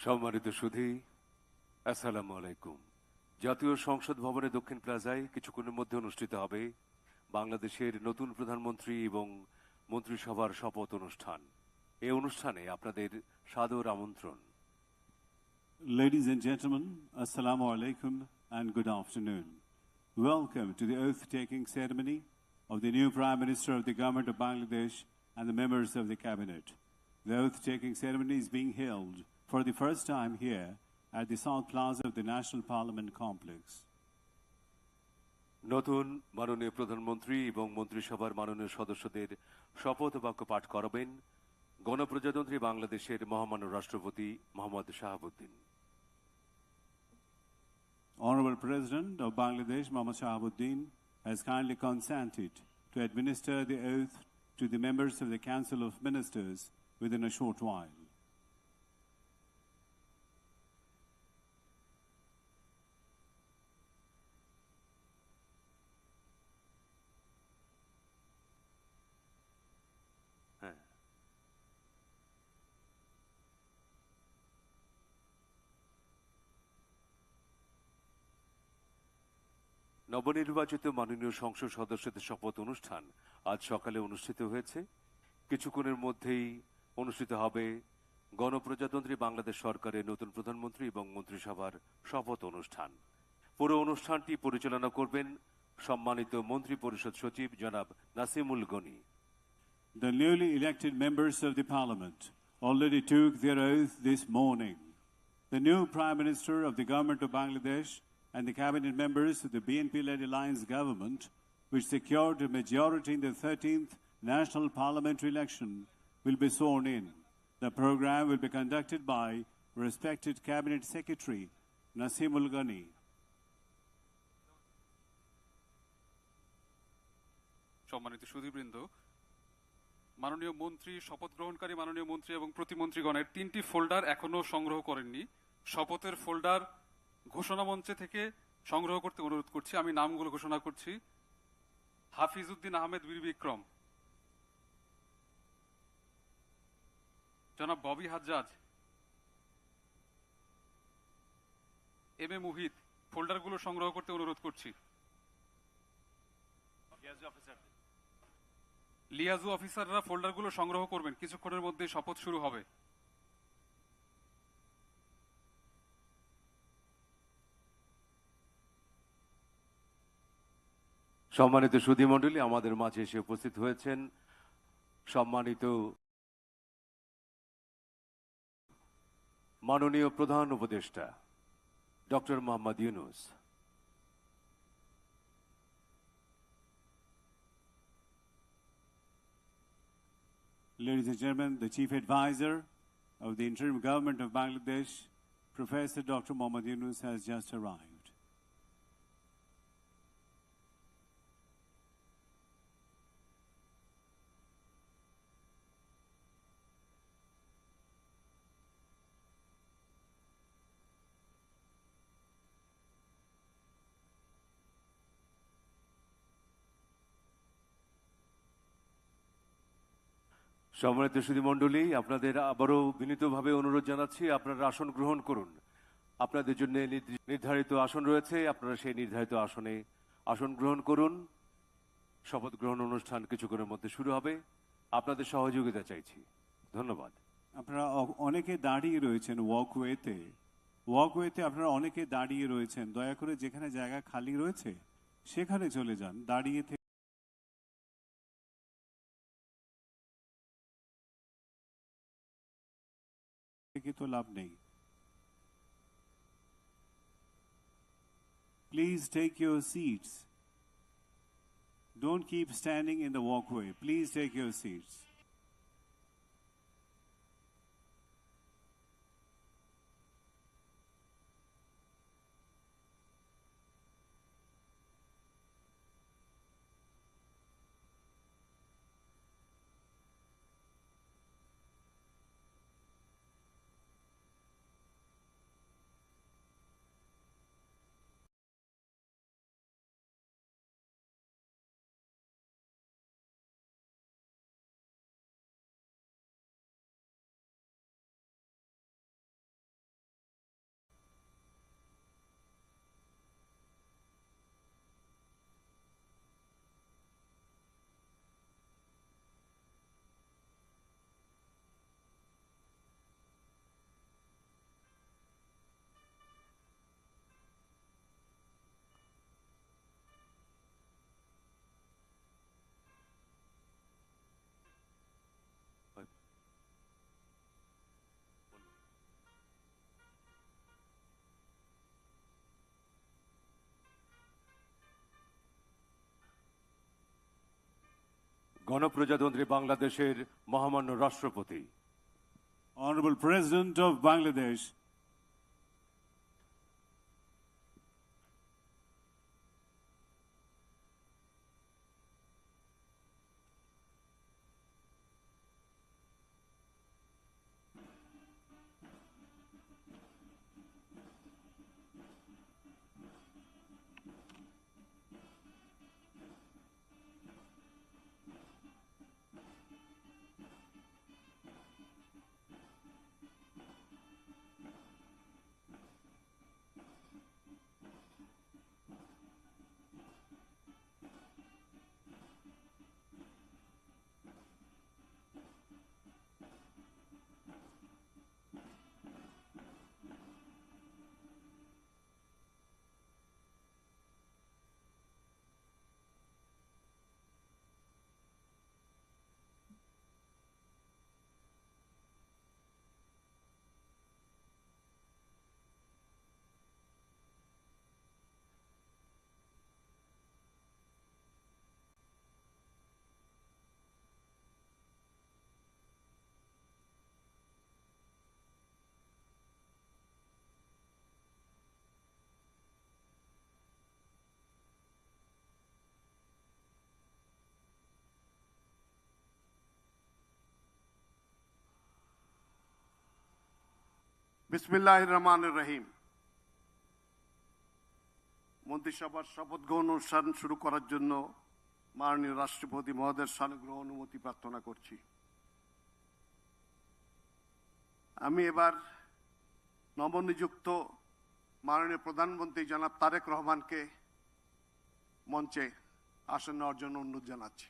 সম্মানিত সুধী আসসালামু আলাইকুম জাতীয় সংসদ ভবনে দক্ষিণ প্লাজায় কিছুক্ষণের মধ্যে অনুষ্ঠিত হবে বাংলাদেশের নতুন প্রধানমন্ত্রী এবং মন্ত্রিসভার শপথ অনুষ্ঠান এই অনুষ্ঠানে আপনাদের সাদর আমন্ত্রণ Ladies and gentlemen, Assalamu alaikum and good afternoon. Welcome to the oath taking ceremony of the new Prime Minister of the Government of Bangladesh and the members of the Cabinet. The oath taking ceremony is being held for the first time here at the South Plaza of the National Parliament Complex. নতুন মাননীয় প্রধানমন্ত্রী এবং মন্ত্রিসভার মাননীয় সদস্যদের শপথ বাক্য পাঠ করাবেন গণপ্রজাতন্ত্রী বাংলাদেশের মহামান্য রাষ্ট্রপতি Mohammad Shahabuddin Honorable President of Bangladesh, Mohammad Shahabuddin, has kindly consented to administer the oath to the members of the Council of Ministers within a short while. নবনির্বাচিত মাননীয় সংসদ সদস্যদের শপথ অনুষ্ঠান আজ সকালে অনুষ্ঠিত হয়েছে। কিছুক্ষণের মধ্যেই অনুষ্ঠিত হবে গণপ্রজাতন্ত্রী বাংলাদেশ সরকারের নতুন প্রধানমন্ত্রী এবং মন্ত্রিসভার শপথ অনুষ্ঠান। পুরো অনুষ্ঠানটি পরিচালনা করবেন সম্মানিত মন্ত্রী পরিষদ সচিব জনাব Nasimul Gani. The newly elected members of the Parliament already took their oath this morning. The new Prime Minister of the Government of Bangladesh and the cabinet members of the BNP-led alliance government, which secured a majority in the 13th National Parliamentary election, will be sworn in. The program will be conducted by respected Cabinet Secretary Nasimul Ghani. সম্মানিত সুধীবৃন্দ মাননীয় মন্ত্রী শপথ গ্রহণকারী মাননীয় মন্ত্রী এবং প্রতিমন্ত্রীগণের তিনটি folder এখনো সংগ্রহ করেননি শপথের ফোল্ডার ঘোষণা মঞ্চে থেকে সংগ্রহ করতে অনুরোধ করছি আমি নামগুলো ঘোষণা করছি। হাফিজউদ্দিন আহমেদ বীর বিক্রম। জনাব Bobby Hajjaj. M A Muhith. ফোল্ডারগুলো সংগ্রহ করতে অনুরোধ করছি। লিয়াজু অফিসাররা ফোল্ডারগুলো সংগ্রহ করবেন। কিছুক্ষণের মধ্যে শপথ শুরু হবে। সম্মানিত সুধী মণ্ডলী আমাদের মাঝে এসে উপস্থিত হয়েছেন সম্মানিত মাননীয় প্রধান উপদেষ্টা doctor Mohammad Yunus Ladies and gentlemen, the Chief Advisor of the Interim Government of Bangladesh, Professor Dr. Mohammad Yunus, has just arrived. সম্মানিত সুধী মণ্ডলী, আপনাদের আবারও বিনীতভাবে অনুরোধ জানাচ্ছি, আপনারা আসন গ্রহণ করুন। আপনাদের জন্য নির্ধারিত আসন রয়েছে, আপনারা সেই নির্ধারিত আসনে আসন গ্রহণ করুন। শপথ গ্রহণ অনুষ্ঠান কিছুক্ষণের মধ্যে শুরু হবে। আপনাদের সহযোগিতা চাইছি। ধন্যবাদ। আপনারা অনেকে দাঁড়িয়ে রয়েছেন ওয়াকওয়েতে ওয়াকওয়েতে আপনারা অনেকে দাঁড়িয়ে রয়েছেন। দয়া করে যেখানে জায়গা খালি রয়েছে, সেখানে চলে যান। দাঁড়িয়ে তো লাভ নেই please take your seats don't keep standing in the walkway please take your seats গণপ্রজাতন্ত্রী বাংলাদেশের মহামান্য রাষ্ট্রপতি। অনারেবল প্রেসিডেন্ট অফ বাংলাদেশ বিসমিল্লাহ রহমান রহিম। মন্ত্রিসভার শপথ গ্রহণ অনুষ্ঠান শুরু করার জন্য মাননীয় রাষ্ট্রপতি মহোদয়ের সানুগ্রহ অনুমতি প্রার্থনা করছি। আমি এবার নবনিযুক্ত মাননীয় প্রধানমন্ত্রী জনাব তারেক রহমানকে মঞ্চে আসন নেওয়ার জন্য অনুরোধ জানাচ্ছি।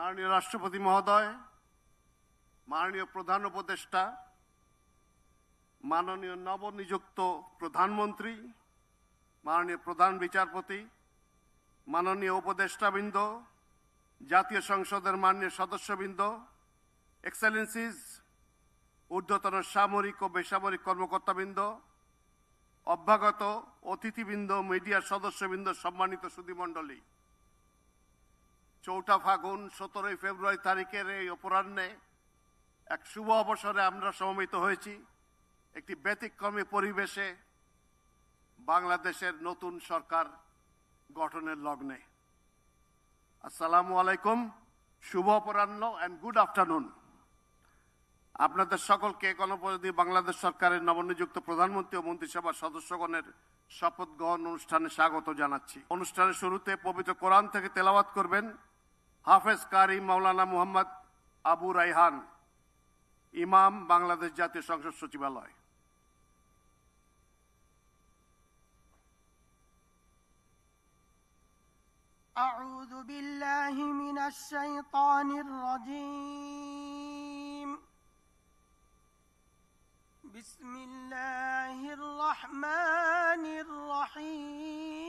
মাননীয় রাষ্ট্রপতি মহোদয়, মাননীয় প্রধান উপদেষ্টা, মাননীয় নবনিযুক্ত প্রধানমন্ত্রী, মাননীয় প্রধান বিচারপতি, মাননীয় উপদেষ্টাবৃন্দ, জাতীয় সংসদের মাননীয় সদস্যবৃন্দ, এক্সেলেন্সিস, ঊর্ধ্বতন সামরিক ও বেসামরিক কর্মকর্তাবৃন্দ, অভ্যাগত অতিথিবৃন্দ, মিডিয়ার সদস্যবৃন্দ, সম্মানিত সুধীমণ্ডলী। চৌঠা ফাগুন, সতেরোই ফেব্রুয়ারি তারিখের এই অপরাহ্নে এক শুভ অবসরে আমরা সমবেত হয়েছি। একটি ব্যতিক্রমী পরিবেশে বাংলাদেশের নতুন সরকার গঠনের লগ্নে। আসসালামু আলাইকুম, শুভ অপরাহ্ন অ্যান্ড গুড আফটারনুন আপনাদের সকলকে গণপ্রজাতন্ত্রী বাংলাদেশ সরকারের নবনিযুক্ত প্রধানমন্ত্রী ও মন্ত্রিসভার সদস্যগণের শপথ গ্রহণ অনুষ্ঠানে স্বাগত জানাচ্ছি। অনুষ্ঠানের শুরুতে পবিত্র কোরআন থেকে তেলাওয়াত করবেন। হাফেজ কারি মাওলানা মুহাম্মদ আবু রাইহান ইমাম বাংলাদেশ জাতীয় সংসদ সচিবালয় أعوذ بالله من الشيطان الرجيم بسم الله الرحمن الرحيم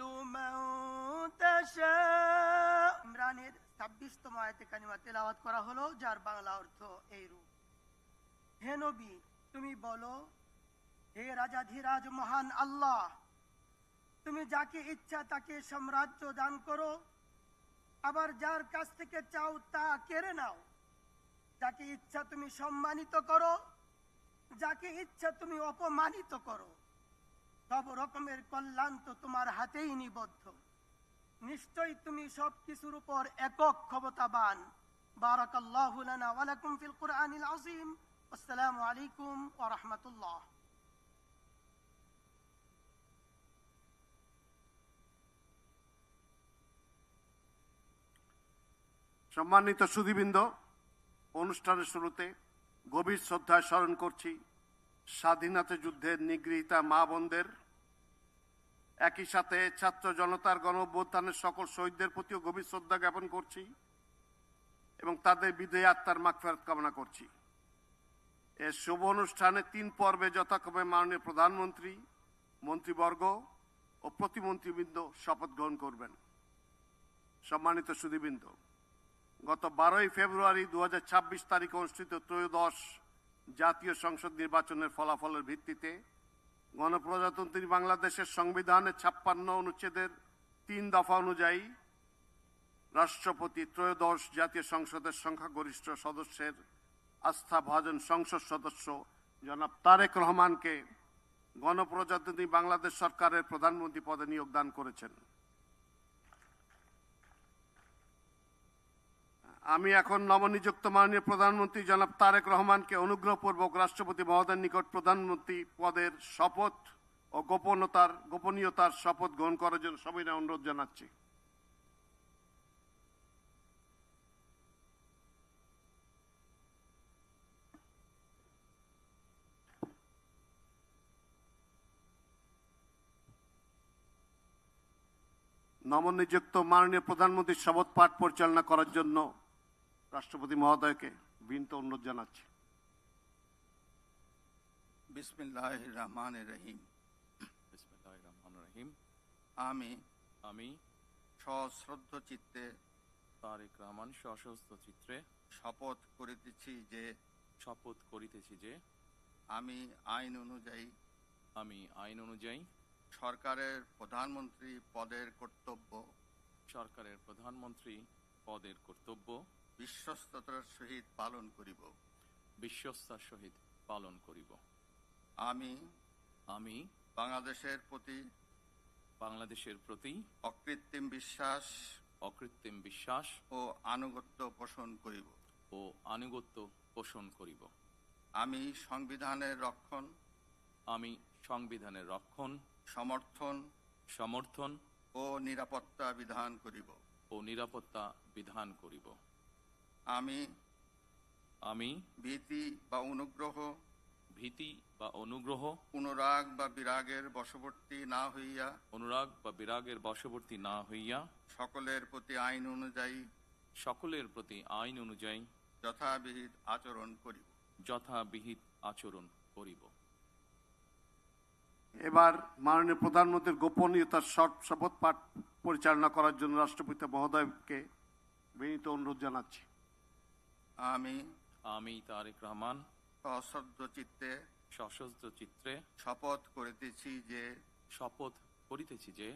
ইমরানের ছাব্বিশতম আয়তে কানিমা তেলাওয়াত করা হলো, যার বাংলা অর্থ এই রূপ। হে নবী, তুমি বলো, হে মহান আল্লাহ, তুমি যাকে ইচ্ছা তাকে সাম্রাজ্য দান করো, আবার যার কাছ থেকে চাও তা কেড়ে নাও। যাকে ইচ্ছা তুমি সম্মানিত করো, যাকে ইচ্ছা তুমি অপমানিত করো। সব রকমের কল্যাণ তো তোমার হাতেই নিবদ্ধ। নিশ্চয়ই তুমি সব কিছুর উপর একক ক্ষমতাবান। বারাকাল্লাহু লানা ওয়া লাকুম ফিল কুরআনিল আযীম। আসসালামু আলাইকুম ওয়া রাহমাতুল্লাহ। সম্মানিত সুধীবৃন্দ, অনুষ্ঠানের শুরুতে গভীর শ্রদ্ধায় স্মরণ করছি স্বাধীনতা যুদ্ধের নিগৃহীতা মা বোনদের একই সাথে ছাত্র জনতার গণ সকল শহীদদের প্রতিও গভীর শ্রদ্ধা জ্ঞাপন করছি এবং তাদের বিদয় আত্মার মাগফেরত কামনা করছি। এর শুভ অনুষ্ঠানে তিন পর্বে যথাক্রমে মাননীয় প্রধানমন্ত্রী, মন্ত্রীবর্গ ও প্রতিমন্ত্রীবৃন্দ শপথ গ্রহণ করবেন। সম্মানিত সুধীবৃন্দ, গত বারোই ফেব্রুয়ারি দুহাজার ছাব্বিশ তারিখে অনুষ্ঠিত ত্রয়োদশ জাতীয় সংসদ নির্বাচনের ফলাফলের ভিত্তিতে গণপ্রজাতন্ত্রী বাংলাদেশের সংবিধানের ছাপ্পান্ন অনুচ্ছেদের তিন দফা অনুযায়ী রাষ্ট্রপতি ত্রয়োদশ জাতীয় সংসদের সংখ্যাগরিষ্ঠ সদস্যের আস্থা ভাজন সংসদ সদস্য জনাব তারেক রহমানকে গণপ্রজাতন্ত্রী বাংলাদেশ সরকারের প্রধানমন্ত্রী পদে নিয়োগদান করেছেন। আমি এখন নবনিযুক্ত মাননীয় প্রধানমন্ত্রী জনাব তারেক রহমানকে অনুগ্রহপূর্বক রাষ্ট্রপতি মহোদয়ের নিকট প্রধানমন্ত্রী পদের শপথ ও গোপনতার, গোপনীয়তার শপথ গ্রহণ করার জন্য সবাই অনুরোধ জানাচ্ছি। নবনিযুক্ত মাননীয় প্রধানমন্ত্রীর শপথ পাঠ পরিচালনা করার জন্য রাষ্ট্রপতি মহোদয়কে বিনীত অনুরোধ জানাচ্ছি। বিসমিল্লাহ রহমান রহিম। বিসমিল্লাহির রহমানির রহিম। আমি আমি সশ্রদ্ধ চিত্তে তারেক রহমান সশস্ত্র চিত্রে শপথ করিতেছি যে শপথ করিতেছি যে আমি আইন অনুযায়ী আমি আইন অনুযায়ী সরকারের প্রধানমন্ত্রী পদের কর্তব্য সরকারের প্রধানমন্ত্রী পদের কর্তব্য বিশ্বস্ততার সহিত পালন করিব। বিশ্বস্তার সহিত পালন করিব। আমি আমি বাংলাদেশের প্রতি বাংলাদেশের প্রতি অকৃত্রিম বিশ্বাস অকৃত্রিম বিশ্বাস ও আনুগত্য পোষণ করিব। ও আনুগত্য পোষণ করিব। আমি সংবিধানের রক্ষণ আমি সংবিধানের রক্ষণ সমর্থন সমর্থন ও নিরাপত্তা বিধান করিব। ও নিরাপত্তা বিধান করিব। আমি আমি ভীতি বা অনুগ্রহ ভীতি বা অনুগ্রহ অনুরাগ বা বিরাগের বশবর্তী না হইয়া অনুরাগ বা বিরাগের বশবর্তী না হইয়া সকলের প্রতি আইন অনুযায়ী সকলের প্রতি আইন অনুযায়ী যথাবিহিত আচরণ করিব। যথাবিহিত আচরণ করিব। এবার মাননীয় প্রধানমন্ত্রীর গোপনীয়তার শপ- শপথ পাঠ পরিচালনা করার জন্য রাষ্ট্রপতি মহোদয়কে বিনীত অনুরোধ জানাচ্ছি। আমি আমি তারেক রহমান চিত্তে সশস্ত্র চিত্রে শপথ করিতেছি যে শপথ করিতেছি যে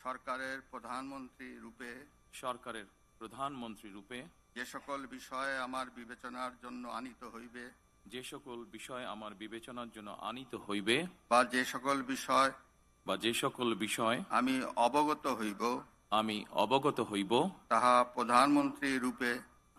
সরকারের প্রধানমন্ত্রী রূপে সরকারের প্রধানমন্ত্রী রূপে যে সকল বিষয়ে আমার বিবেচনার জন্য আনিত হইবে যে সকল বিষয় আমার বিবেচনার জন্য আনিত হইবে বা যে সকল বিষয় বা যে সকল বিষয় আমি অবগত হইব আমি অবগত হইব তাহা প্রধানমন্ত্রী রূপে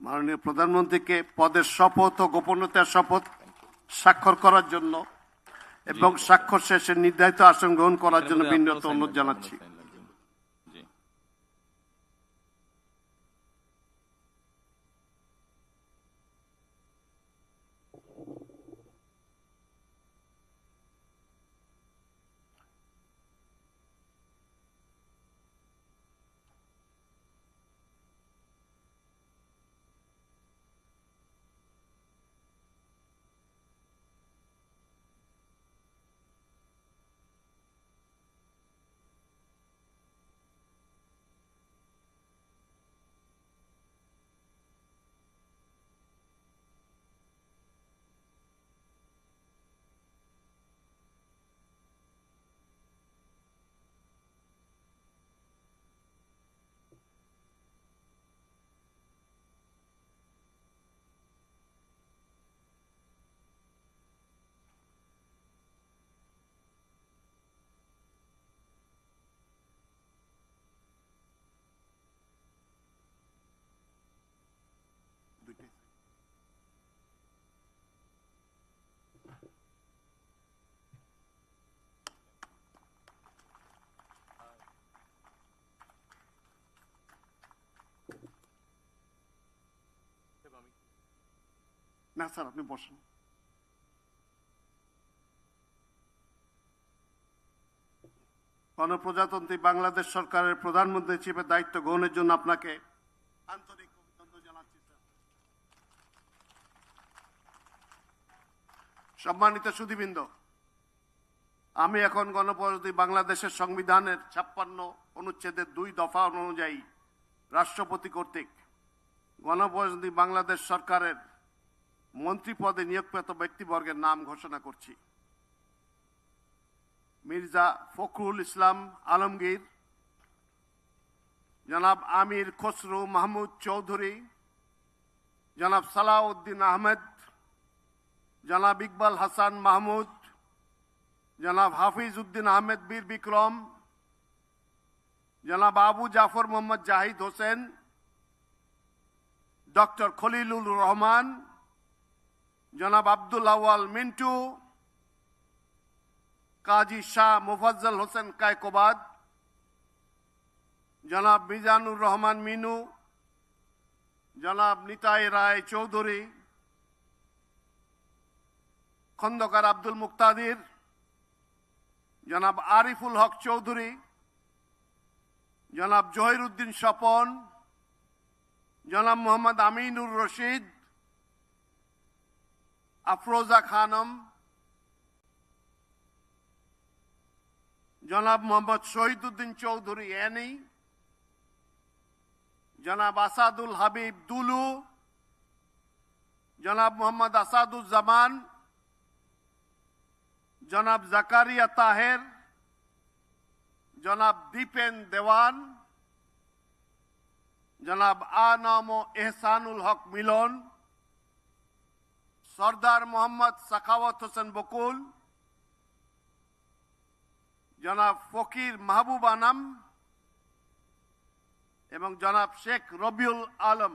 মাননীয় প্রধানমন্ত্রীকে পদের শপথ ও গোপনীয়তার শপথ স্বাক্ষর করার জন্য এবং স্বাক্ষর শেষে নির্ধারিত আসন গ্রহণ করার জন্য বিনীত অনুরোধ জানাচ্ছি। না, স্যার, আপনি বসেন। গণপ্রজাতন্ত্রী বাংলাদেশ সরকারের প্রধানমন্ত্রী হিসেবে দায়িত্ব গ্রহণের জন্য আপনাকে আন্তরিক অভিনন্দন জানাচ্ছি সম্মানিত সুধীবৃন্দ, আমি এখন গণপ্রজাতন্ত্রী বাংলাদেশের সংবিধানের ছাপ্পান্ন অনুচ্ছেদের দুই দফা অনুযায়ী রাষ্ট্রপতি কর্তৃক গণপ্রজাতন্ত্রী বাংলাদেশ সরকারের মন্ত্রী পদে নিয়োগপ্রাপ্ত ব্যক্তিবর্গের নাম ঘোষণা করছি। মির্জা ফখরুল ইসলাম আলমগীর, জনাব আমির খসরু মাহমুদ চৌধুরী, জনাব সালাউদ্দিন আহমেদ, জনাব ইকবাল হাসান মাহমুদ, জনাব হাফিজ উদ্দিন আহমেদ বীর বিক্রম, জনাব আবু জাফর মোহাম্মদ জাহিদ হোসেন, ডক্টর খলিলুর রহমান জনাব আব্দুল আওয়াল মিন্টু, কাজী শাহ মুফাজ্জল হোসেন কায়কোবাদ, জনাব মিজানুর রহমান মিনু, জনাব নিতাই রায় চৌধুরী, খন্দকার আব্দুল মুক্তাদির, জনাব আরিফুল হক চৌধুরী, জনাব জহিরুদ্দিন স্বপন, জনাব মোহাম্মদ আমিনুর রশিদ আফরোজা খানম, জনাব মোহাম্মদ শহীদুদ্দিন চৌধুরী এনি, জনাব আসাদুল হাবিব দুলু, জনাব মোহাম্মদ আসাদুজ্জামান, জনাব জাকারিয়া তাহের, জনাব দীপেন দেওয়ান, জনাব আনাম এহসানুল হক মিলন সর্দার মোহাম্মদ সাখাওয়াত হোসেন বকুল জনাব ফকির মাহবুব আনাম এবং জনাব শেখ রবিউল আলম।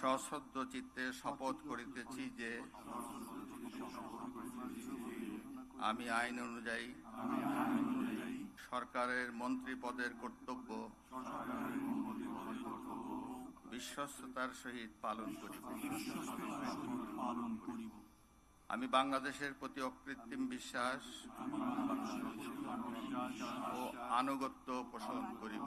সশ্রদ্ধ চিত্তে শপথ করিতেছি যে আমি আইন অনুযায়ী সরকারের মন্ত্রী পদের কর্তব্য বিশ্বস্ততার সহিত পালন করিব। আমি বাংলাদেশের প্রতি অকৃত্রিম বিশ্বাস ও আনুগত্য পোষণ করিব।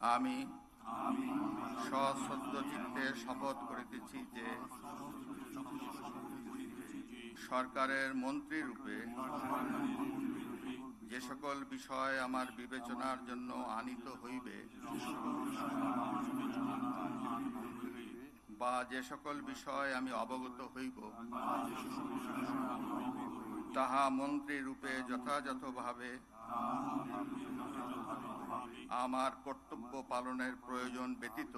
আমি সশ্রদ্ধ চিত্তে শপথ করিতেছি যে সরকারের মন্ত্রী রূপে যে সকল বিষয় আমার বিবেচনার জন্য আনিত হইবে বা যে সকল বিষয় আমি অবগত হইব, তাহা মন্ত্রী রূপে যথাযথভাবে আমার কর্তব্য পালনের প্রয়োজন ব্যতীত,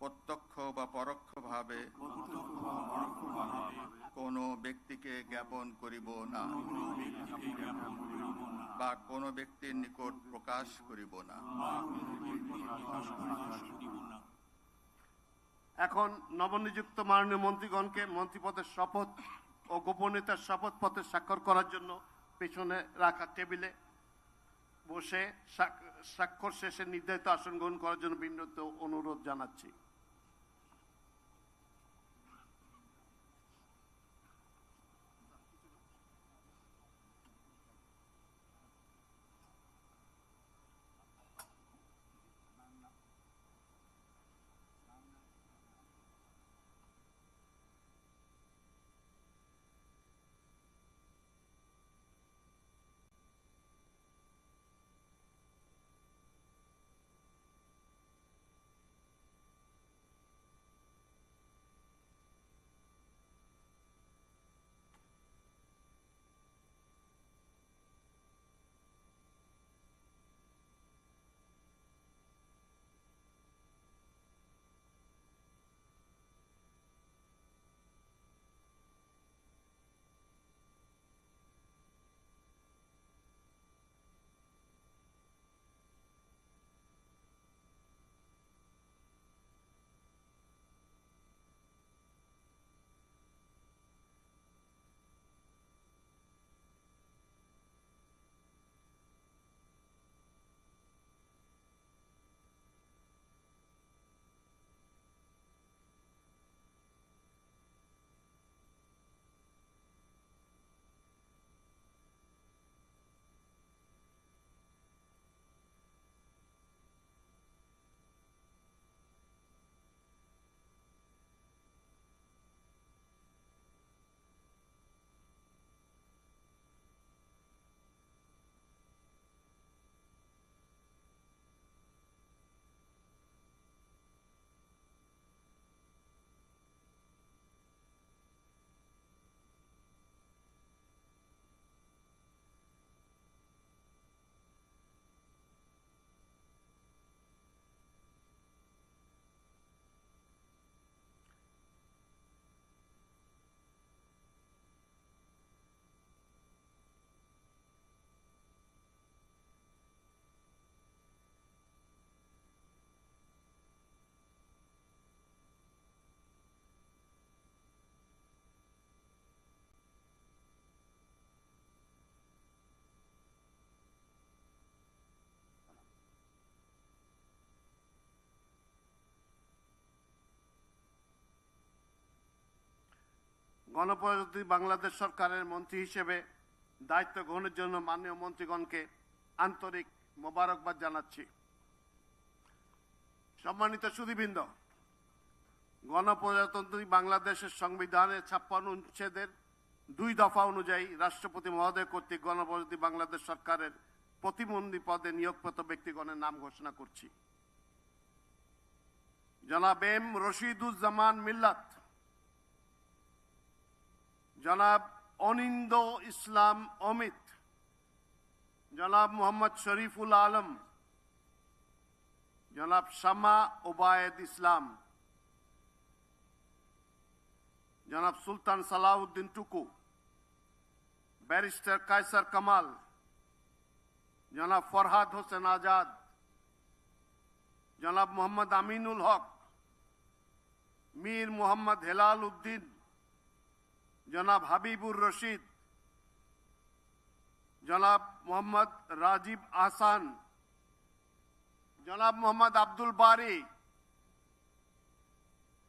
প্রত্যক্ষ বা পরোক্ষভাবে কোনো ব্যক্তিকে জ্ঞাপন করিব না বা কোনো ব্যক্তির নিকট প্রকাশ করিব না। এখন নবনিযুক্ত মাননীয় মন্ত্রীগণকে মন্ত্রীপদের শপথ ও গোপনীয়তার শপথ পত্রে স্বাক্ষর করার জন্য পেছনে রাখা টেবিলে বসে সাক্ষর শেষে নির্ধারিত আসন গ্রহণ করার জন্য বিনীত অনুরোধ জানাচ্ছি। গণপ্রজাতন্ত্রী বাংলাদেশ সরকারের মন্ত্রী হিসেবে দায়িত্ব গ্রহণের জন্য মাননীয় মন্ত্রীগণকে আন্তরিক মোবারকবাদ জানাচ্ছি। সম্মানিত সুদীবৃন্দ গণপ্রজাতন্ত্রী বাংলাদেশের সংবিধানের ছাপ্পান্ন অনুচ্ছেদের দুই দফা অনুযায়ী রাষ্ট্রপতি মহোদয় কর্তৃক গণপ্রজাতন্ত্রী বাংলাদেশ সরকারের প্রতিমন্ত্রী পদে নিয়োগপ্রাপ্ত ব্যক্তিগণের নাম ঘোষণা করছি। জনাব এম রশিদুজ্জামান মিল্লাত জনাব অনিন্দ ইসলাম অমিত, জনাব মোহাম্মদ শরীফুল আলম, জনাব শামা ওবায়দ ইসলাম, জনাব সুলতান সালাউদ্দিন টুকু, ব্যারিস্টার কায়সার কামাল, জনাব ফরহাদ হোসেন আজাদ, জনাব মোহাম্মদ আমিনুল হক, মীর মোহাম্মদ হেলাল উদ্দিন জনাব হাবিবুর রশিদ, জনাব মোহাম্মদ রাজীব আহসান, জনাব মোহাম্মদ আব্দুল বারি,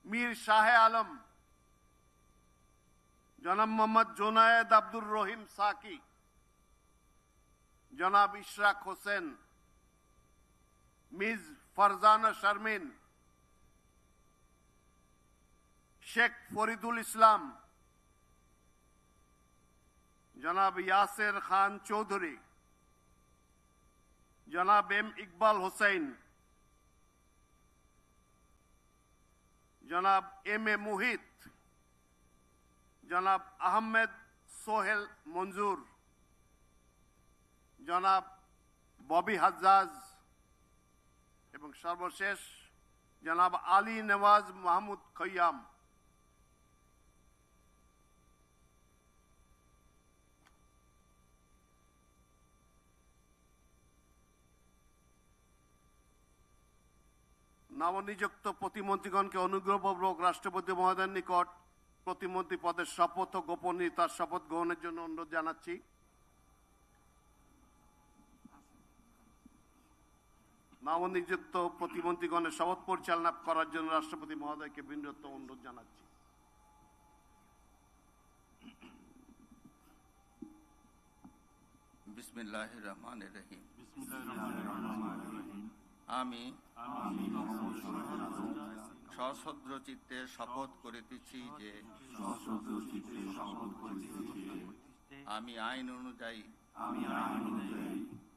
মীর শাহে আলম, জনাব মোহাম্মদ জোনায়েদ আব্দুর রহিম সাকি, জনাব ইশরাক হোসেন, মিস ফারজানা শারমিন, শেখ ফরিদুল ইসলাম জনাব ইয়াসের খান চৌধুরী জনাব এম ইকবাল হোসেন জনাব এম এ মুহিত জনাব আহমেদ সোহেল মঞ্জুর জনাব ববি হাজ্জাজ এবং সর্বশেষ জনাব আলী নেওয়াজ মাহমুদ খৈয়াম নবনিযুক্ত প্রতিমন্ত্রীগণকে অনুগ্রহপূর্বক রাষ্ট্রপতি মহোদয়ের নিকট প্রতিমন্ত্রী পদের শপথ ও গোপনীয়তার শপথ গ্রহণের জন্য অনুরোধ জানাচ্ছি। নবনিযুক্ত প্রতিমন্ত্রীগণের শপথ পরিচালনা করার জন্য রাষ্ট্রপতি মহোদয়কে বিনীত অনুরোধ জানাচ্ছি। বিসমিল্লাহ রহমান রহিম। আমি সশ্রদ্র চিত্তে শপথ করিতেছি যে, আমি আইন অনুযায়ী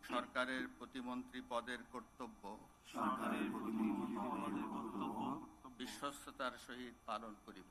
সরকারের প্রতিমন্ত্রী পদের কর্তব্য, বিশ্বস্ততার সহিত পালন করিব।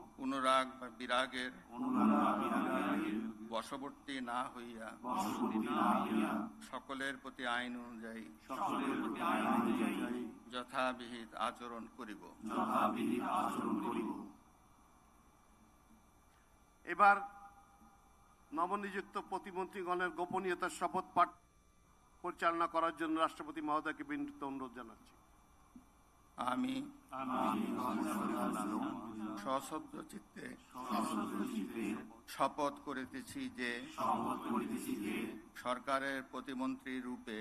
অনুরাগ বা বিরাগের বশবর্তী না হইয়া সকলের প্রতি আইন অনুযায়ী যথাবিহিত আচরণ করিব। এবার নবনিযুক্ত প্রতিমন্ত্রীগণের গোপনীয়তার শপথ পাঠ পরিচালনা করার জন্য রাষ্ট্রপতি মহোদয়কে বিনীত অনুরোধ জানাচ্ছি। আমি সশব্দ চিত্তে শপথ করিতেছি যে সরকারের প্রতিমন্ত্রী রূপে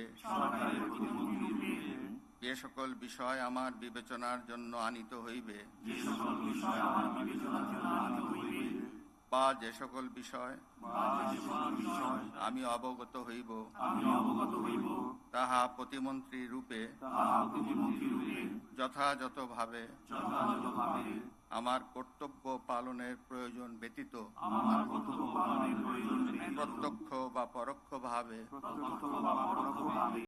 যে সকল বিষয় আমার বিবেচনার জন্য আনিত হইবে বা যে সকল বিষয়, আমি অবগত হইব। তাহা প্রতিমন্ত্রী রূপে যথাযথভাবে আমার কর্তব্য পালনের প্রয়োজন ব্যতীত, প্রত্যক্ষ বা পরোক্ষভাবে